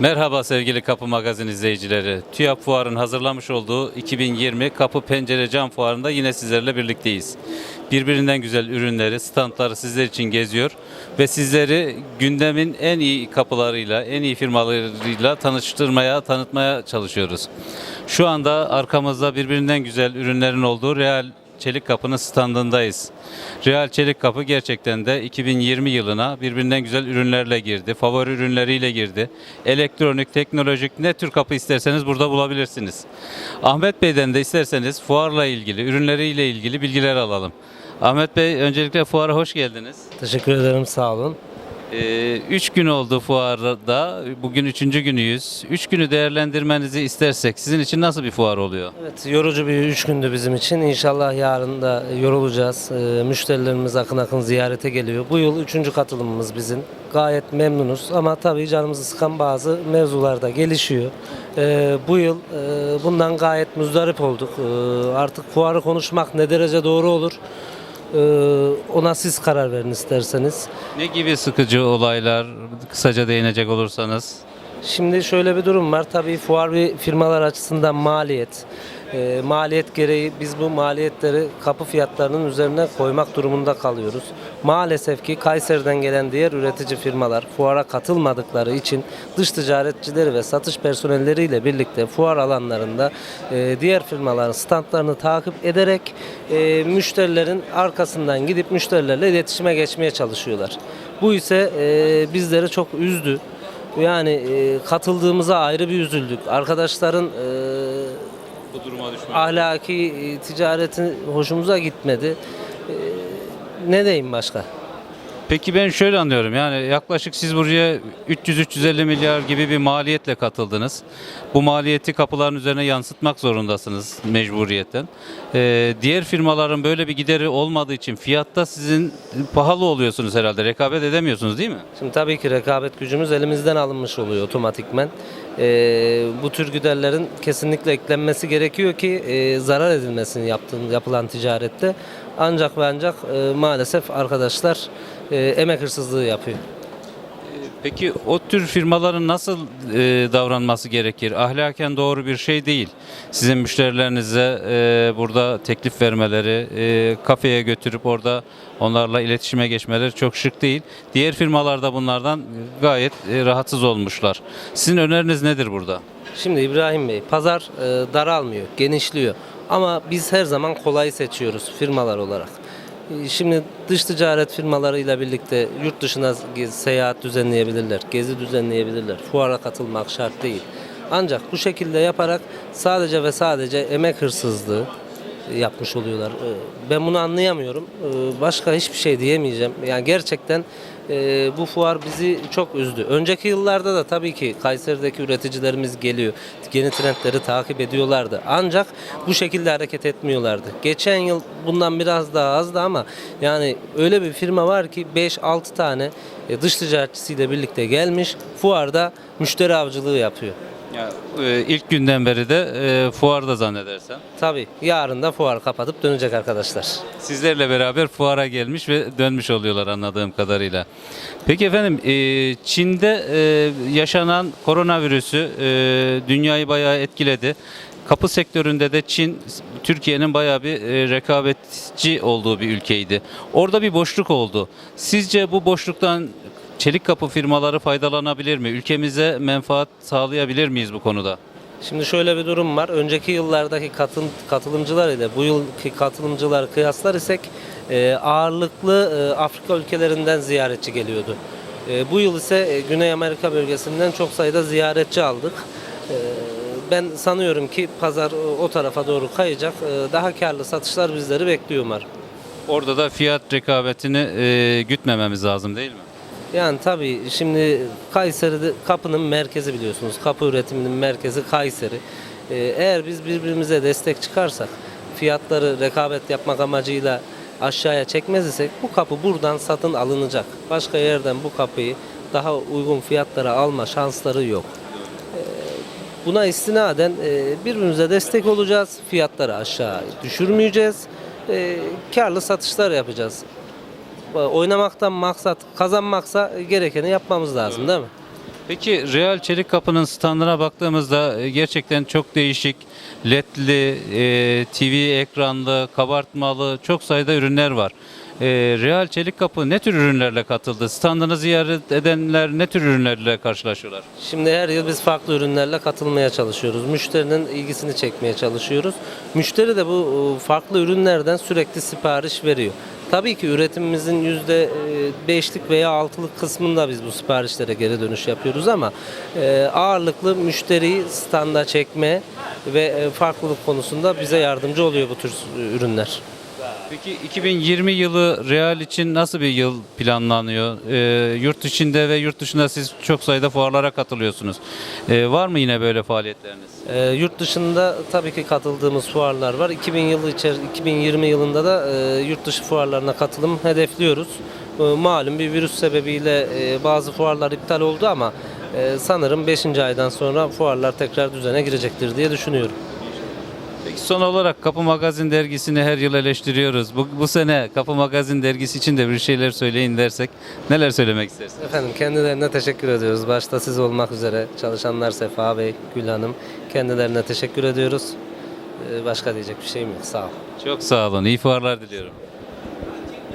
Merhaba sevgili Kapı Magazin izleyicileri. TÜYAP Fuar'ın hazırlamış olduğu 2020 Kapı Pencere Cam Fuarı'nda yine sizlerle birlikteyiz. Birbirinden güzel ürünleri, standları sizler için geziyor ve sizleri gündemin en iyi kapılarıyla, en iyi firmalarıyla tanıştırmaya, tanıtmaya çalışıyoruz. Şu anda arkamızda birbirinden güzel ürünlerin olduğu Real Çelik Kapı'nın standındayız. Real Çelik Kapı gerçekten de 2020 yılına birbirinden güzel ürünlerle girdi. Favori ürünleriyle girdi. Elektronik, teknolojik ne tür kapı isterseniz burada bulabilirsiniz. Ahmet Bey'den de isterseniz fuarla ilgili, ürünleriyle ilgili bilgiler alalım. Ahmet Bey öncelikle fuara hoş geldiniz. Teşekkür ederim sağ olun. 3 gün oldu fuarda. Bugün 3. günüyüz. 3 günü değerlendirmenizi istersek sizin için nasıl bir fuar oluyor? Evet yorucu bir üç gündü bizim için. İnşallah yarın da yorulacağız. Ee, müşterilerimiz akın akın ziyarete geliyor. Bu yıl üçüncü katılımımız bizim. Gayet memnunuz ama tabii canımızı sıkan bazı mevzular da gelişiyor. Ee, bu yıl e, bundan gayet müzdarip olduk. Ee, artık fuarı konuşmak ne derece doğru olur? Ee, ona siz karar verin isterseniz. Ne gibi sıkıcı olaylar kısaca değinecek olursanız? Şimdi şöyle bir durum var. Tabii fuar bir firmalar açısından maliyet. Ee, maliyet gereği biz bu maliyetleri kapı fiyatlarının üzerine koymak durumunda kalıyoruz. Maalesef ki Kayseri'den gelen diğer üretici firmalar fuara katılmadıkları için dış ticaretçileri ve satış personelleriyle birlikte fuar alanlarında e, diğer firmaların standlarını takip ederek e, müşterilerin arkasından gidip müşterilerle iletişime geçmeye çalışıyorlar. Bu ise e, bizleri çok üzdü. Yani e, katıldığımıza ayrı bir üzüldük. Arkadaşların e, Bu duruma düşmek. ahlaki e, ticareti hoşumuza gitmedi. E, ne diyeyim başka? Peki ben şöyle anlıyorum yani yaklaşık siz buraya 300-350 milyar gibi bir maliyetle katıldınız. Bu maliyeti kapıların üzerine yansıtmak zorundasınız mecburiyetten. Ee, diğer firmaların böyle bir gideri olmadığı için fiyatta sizin pahalı oluyorsunuz herhalde. Rekabet edemiyorsunuz değil mi? Şimdi tabii ki rekabet gücümüz elimizden alınmış oluyor otomatikmen. E, bu tür giderlerin kesinlikle eklenmesi gerekiyor ki e, zarar edilmesini yaptığın, yapılan ticarette. Ancak ve ancak e, maalesef arkadaşlar e, emek hırsızlığı yapıyor. Peki o tür firmaların nasıl e, davranması gerekir? Ahlaken doğru bir şey değil. Sizin müşterilerinize e, burada teklif vermeleri, e, kafeye götürüp orada onlarla iletişime geçmeleri çok şık değil. Diğer firmalar da bunlardan gayet e, rahatsız olmuşlar. Sizin öneriniz nedir burada? Şimdi İbrahim Bey, pazar e, daralmıyor, genişliyor. Ama biz her zaman kolayı seçiyoruz firmalar olarak. E, Şimdi dış ticaret firmalarıyla birlikte yurt dışına seyahat düzenleyebilirler, gezi düzenleyebilirler. Fuara katılmak şart değil. Ancak bu şekilde yaparak sadece ve sadece emek hırsızlığı yapmış oluyorlar. E, Ben bunu anlayamıyorum. E, Başka hiçbir şey diyemeyeceğim. Yani gerçekten e, bu fuar bizi çok üzdü. Önceki yıllarda da tabii ki Kayseri'deki üreticilerimiz geliyor. Yeni trendleri takip ediyorlardı. Ancak bu şekilde hareket etmiyorlardı. Geçen yıl bundan biraz daha azdı ama yani öyle bir firma var ki 5-6 tane e, dış ticaretçisiyle birlikte gelmiş. Fuarda müşteri avcılığı yapıyor. Ya, e, ilk günden beri de e, fuarda zannedersem. Tabii yarın da fuar kapatıp dönecek arkadaşlar. Sizlerle beraber fuara gelmiş ve dönmüş oluyorlar anladığım kadarıyla. Peki efendim e, Çin'de e, yaşanan koronavirüsü e, dünyayı bayağı etkiledi. Kapı sektöründe de Çin Türkiye'nin bayağı bir e, rekabetçi olduğu bir ülkeydi. Orada bir boşluk oldu. Sizce bu boşluktan çelik kapı firmaları faydalanabilir mi? Ülkemize menfaat sağlayabilir miyiz bu konuda? Şimdi şöyle bir durum var. Önceki yıllardaki katıl, katılımcılar ile bu yılki katılımcıları kıyaslar isek e, ağırlıklı e, Afrika ülkelerinden ziyaretçi geliyordu. E, bu yıl ise e, Güney Amerika bölgesinden çok sayıda ziyaretçi aldık. E, ben sanıyorum ki pazar e, o tarafa doğru kayacak. E, daha karlı satışlar bizleri bekliyor umarım. Orada da fiyat rekabetini e, gütmememiz lazım değil mi? Yani tabii şimdi Kayseri'de kapının merkezi biliyorsunuz. Kapı üretiminin merkezi Kayseri. Ee, eğer biz birbirimize destek çıkarsak, fiyatları rekabet yapmak amacıyla aşağıya çekmez isek bu kapı buradan satın alınacak. Başka yerden bu kapıyı daha uygun fiyatlara alma şansları yok. Ee, Buna istinaden e, birbirimize destek olacağız. Fiyatları aşağı düşürmeyeceğiz. E, karlı satışlar yapacağız. Oynamaktan maksat kazanmaksa gerekeni yapmamız lazım değil mi? Peki Real Çelik Kapı'nın standına baktığımızda e, gerçekten çok değişik ledli, e, TV ekranlı, kabartmalı çok sayıda ürünler var. E, Real Çelik Kapı ne tür ürünlerle katıldı? Standını ziyaret edenler ne tür ürünlerle karşılaşıyorlar? Şimdi her yıl biz farklı ürünlerle katılmaya çalışıyoruz. Müşterinin ilgisini çekmeye çalışıyoruz. Müşteri de bu e, farklı ürünlerden sürekli sipariş veriyor. Tabii ki üretimimizin %5'lik veya 6'lık kısmında biz bu siparişlere geri dönüş yapıyoruz ama e, ağırlıklı müşteriyi standa çekme ve e, farklılık konusunda bize yardımcı oluyor bu tür ürünler. Peki 2020 yılı Real için nasıl bir yıl planlanıyor? E, yurt içinde ve yurt dışında siz çok sayıda fuarlara katılıyorsunuz. E, var mı yine böyle faaliyetleriniz? Ee, yurt dışında tabii ki katıldığımız fuarlar var. 2000 yılı içer 2020 yılında da e, yurt dışı fuarlarına katılım hedefliyoruz. E, malum bir virüs sebebiyle e, bazı fuarlar iptal oldu ama e, sanırım 5. aydan sonra fuarlar tekrar düzene girecektir diye düşünüyorum. Peki son olarak Kapı Magazin dergisini her yıl eleştiriyoruz. Bu, bu sene Kapı Magazin dergisi için de bir şeyler söyleyin dersek neler söylemek istersiniz? Efendim kendilerine teşekkür ediyoruz. Başta siz olmak üzere çalışanlar Sefa Bey, Gül Hanım kendilerine teşekkür ediyoruz. E, başka diyecek bir şeyim yok. Sağ olun. Çok sağ olun. İyi fuarlar diliyorum.